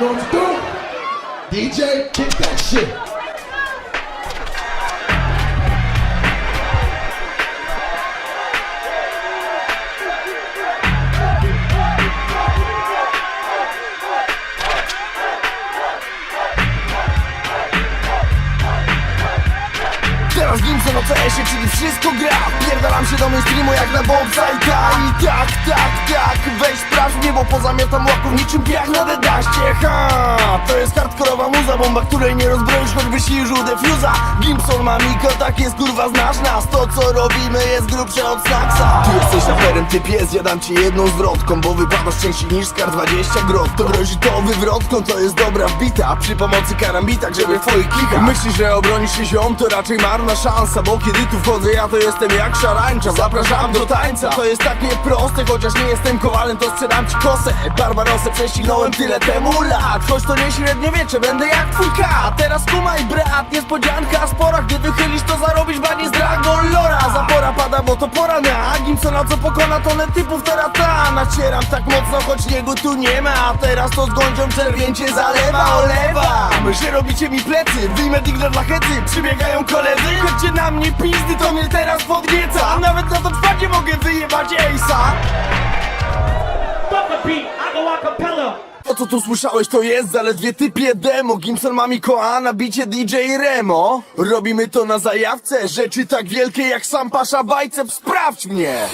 know what to do? DJ, kick that shit. Teraz Gimson o CS-ie, czyli wszystko gra Pierdalam się do mainstreamu jak na bobsa i ta I tak, tak, weź sprawdź mnie, bo pozamiatam łaków niczym piach na dedaście. Ha, to jest hardkorowa muza, bomba, której nie rozbroisz, choćby użył defuza. Gimson ma mikro, tak jest kurwa, znasz nas. To co robimy jest grubsze od Snacksa Ty jesteś aferem typie, zjadam ci jedną zwrotką Bo wypadasz częściej niż skar 20 grot. To grozi to wywrotką, to jest dobra wbita. Przy pomocy karambita, grzebie twoich kikach. Myślisz, że obronisz się ziom, to raczej marna szansa Bo kiedy tu wchodzę, ja to jestem jak szarańcza. Zapraszam do tańca, to jest takie proste Chociaż nie jestem kowalem, to sprzedam ci kosę. Barbarosę prześcignąłem tyle temu lat Choć to nie średniowiecze, będę jak twój kat Teraz kumaj brat, niespodzianka spora. Gdy wychylisz, to zarobisz banie z Dragon Lora Zapora pada, bo to pora na Gimsona, co pokona tonę typów terata Nacieram tak mocno, choć niego tu nie ma. A teraz to z gądzią czerwięcie zalewa, olewa. Że robicie mi plecy, wyjmę digler dla hecy. Przybiegają koledzy, chodźcie na mnie pizdy To mnie teraz podnieca Nawet na to twardzie mogę wyjebać Ace'a. To co tu słyszałeś to jest zaledwie typie demo. Gimson ma Mikoła na bicie DJ Remo. Robimy to na zajawce. Rzeczy tak wielkie jak sam pasza bajcep. Sprawdź mnie